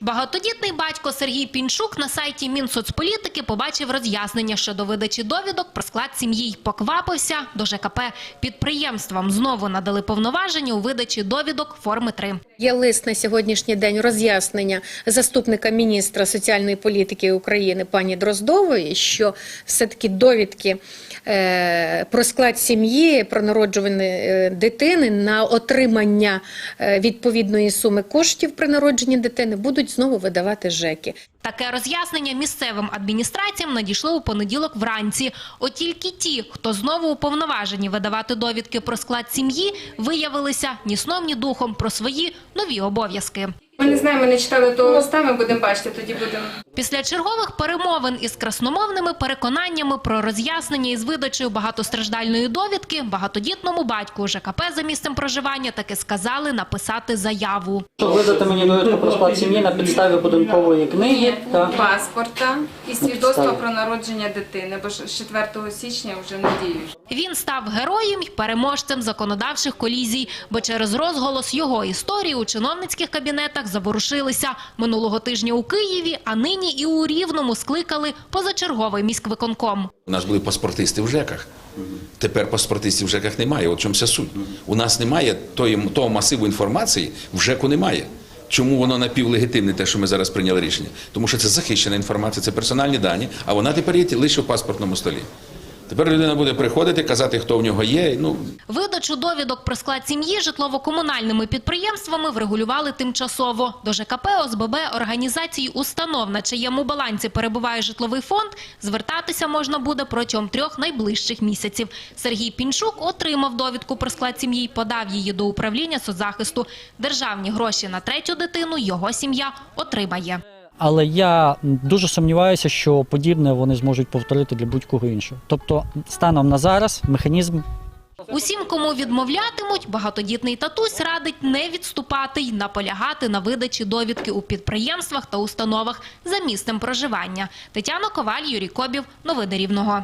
Багатодітний батько Сергій Пінчук на сайті Мінсоцполітики побачив роз'яснення щодо видачі довідок про склад сім'ї й поквапився до ЖКП. Підприємствам знову надали повноваження у видачі довідок форми 3. Є лист на сьогоднішній день роз'яснення заступника міністра соціальної політики України пані Дроздової, що все-таки довідки е, про склад сім'ї, про народжування е, дитини на отримання е, відповідної суми коштів при народженні дитини будуть знову видавати ЖЕКи. Таке роз'яснення місцевим адміністраціям надійшло у понеділок вранці. От тільки ті, хто знову уповноважені видавати довідки про склад сім'ї, виявилися ні сном, ні духом про свої нові обов'язки. Ми не знаємо, не читали того листа, ми будемо бачити, тоді будемо. Після чергових перемовин із красномовними переконаннями про роз'яснення із видачею багатостраждальної довідки багатодітному батьку ЖКП за місцем проживання таки сказали написати заяву. Щоб видати мені довідку про склад сім'ї на підставі будинкової книги та Паспорта і свідоцтва про народження дитини, бо ж з 4 січня вже не діють. Він став героєм й переможцем законодавчих колізій, бо через розголос його історії у чиновницьких кабінетах заворушилися. Минулого тижня у Києві, а нині і у Рівному скликали позачерговий міськвиконком. У нас були паспортисти в ЖЕКах. Тепер паспортистів в ЖЕКах немає. От чому вся суть. У нас немає того масиву інформації, в ЖЕКу немає. Чому воно напівлегітимне, те, що ми зараз прийняли рішення? Тому що це захищена інформація, це персональні дані, а вона тепер є лише в паспортному столі. Тепер людина буде приходити, казати, хто в нього є. Ну, Видачу довідок про склад сім'ї житлово-комунальними підприємствами врегулювали тимчасово. До ЖКП, ОСББ, організацій, установ, на чиєму балансі перебуває житловий фонд, звертатися можна буде протягом трьох найближчих місяців. Сергій Пінчук отримав довідку про склад сім'ї й подав її до управління соцзахисту. Державні гроші на третю дитину його сім'я отримає. Але я дуже сумніваюся, що подібне вони зможуть повторити для будь-кого іншого. Тобто, станом на зараз механізм Усім, кому відмовлятимуть, багатодітний татусь радить не відступати й наполягати на видачі довідки у підприємствах та установах за місцем проживання. Тетяна Коваль, Юрій Кобів. Новини Рівного.